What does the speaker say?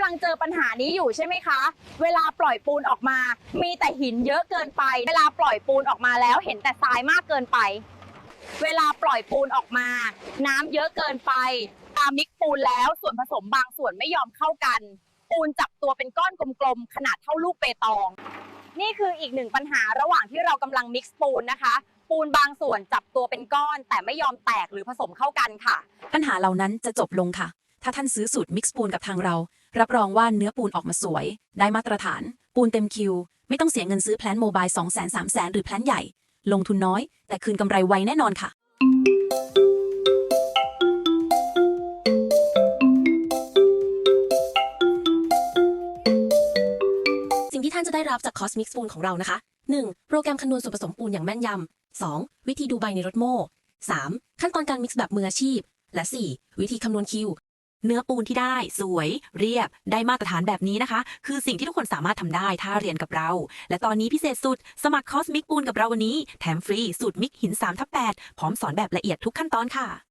ำลังเจอปัญหานี้อยู่ใช่ไหมคะ เวลาปล่อยปูนออกมา มีแต่หินเยอะเกินไป เวลาปล่อยปูนออกมาแล้วเห็นแต่ทรายมากเกินไป เวลาปล่อยปูนออกมา น้ำเยอะเกินไป ตามมิกปูนแล้วส่วนผสมบางส่วนไม่ยอมเข้ากัน ปูนจับตัวเป็นก้อนกลมๆขนาดเท่าลูกเปตอง นี่คืออีกหนึ่งปัญหาระหว่างที่เรากำลังมิกซ์ปูนนะคะปูนบางส่วนจับตัวเป็นก้อน แต่ไม่ยอมแตกหรือผสมเข้ากันค่ะ ปัญหาเหล่านั้นจะจบลงค่ะ ถ้าท่านซื้อสูตรมิกซ์ปูนกับทางเรา รับรองว่าเนื้อปูนออกมาสวย ได้มาตรฐาน ปูนเต็มคิว ไม่ต้องเสียเงินซื้อแพลนโมบาย2 0 0 0 0 3 0 0 0 หรือแพลนใหญ่ ลงทุนน้อย แต่คืนกำไรไวแน่นอนค่ะสิ่งที่ท่านจะได้รับจาก Cosmic Spoon ของเรานะคะ 1. โปรแกรมคำนวณส่วนผสมปูนอย่างแม่นยำ 2. วิธีดูใบในรถโม่ 3. ขั้นตอนการมิกซ์แบบมืออาชีพ และ 4. วิธีคำนวณคิว เนื้อปูนที่ได้สวย เรียบ ได้มาตรฐานแบบนี้นะคะ คือสิ่งที่ทุกคนสามารถทำได้ถ้าเรียนกับเรา และตอนนี้พิเศษสุด สมัครคอสมิกปูนกับเราวันนี้ แถมฟรีสูตรมิกหิน3ทับ8พร้อมสอนแบบละเอียดทุกขั้นตอนค่ะ